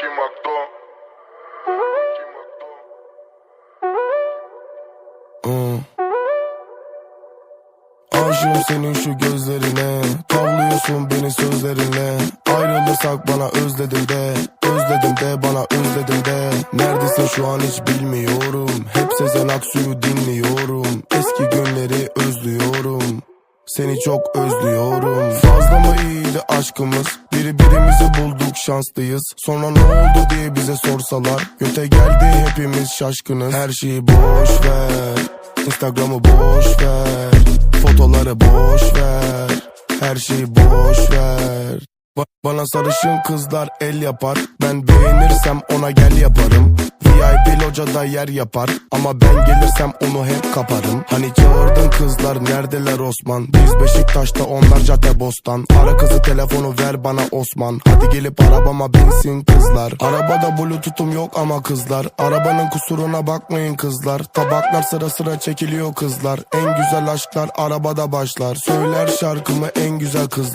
Kim? Hmm. Aşığım senin şu gözlerine. Tavlıyorsun beni sözlerinle Ayrılırsak bana özledim de. Özledim de bana özledim de. Neredesin şu an hiç bilmiyorum. Hep Sezen Aksu'yu dinliyorum. Eski günleri özlüyorum. Seni çok özlüyorum. Fazla mı iyiydi aşkımız Birbirimizi bulduk şanslıyız. Sonra ne oldu diye bize sorsalar. Göte geldi hepimiz şaşkınız. Her şeyi boş ver. Instagram'ı boş ver. Fotoları boş ver. Her şeyi boş ver. Ba- Bana sarışın kızlar el yapar. Ben beğenirsem ona gel yaparım VIP locada yer yapar. Ama ben gelirsem onu hep kaparım. Hani çağırdın kızlar neredeler Osman? Biz Beşiktaş'ta onlar cadde bostan Ara kızı telefonu ver bana Osman. Hadi gelip arabama binsin kızlar. Arabada bluetooth'um yok ama kızlar. Arabanın kusuruna bakmayın kızlar. Tabaklar sıra sıra çekiliyor kızlar. En güzel aşklar arabada başlar. Söyler şarkımı en güzel kız